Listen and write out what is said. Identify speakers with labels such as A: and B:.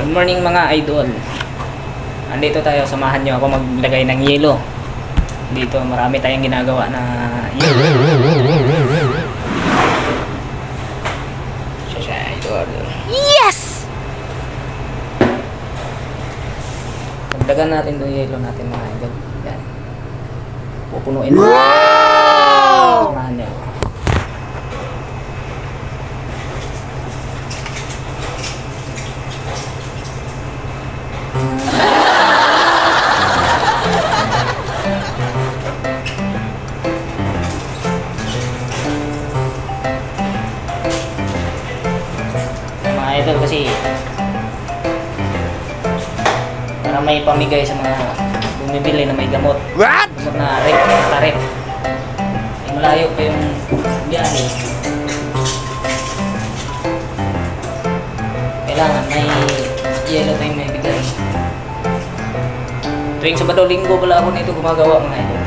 A: Good morning mga idol. Andito tayo, samahan nyo ako maglagay ng yelo. Dito marami tayong ginagawa na yelo.
B: Yes!
A: Dagdagan natin itong yelo natin mga idol. Yan. Pupunuin mo. Idol kasi para may pamigay sa mga bumibili na may gamot.
C: What?
A: Gamot na rep, tarip. Eh, malayo pa yung biyahe. Kailangan may yellow tayong may bigay. Tuwing Sabado Linggo pala ako nito gumagawa mga idol.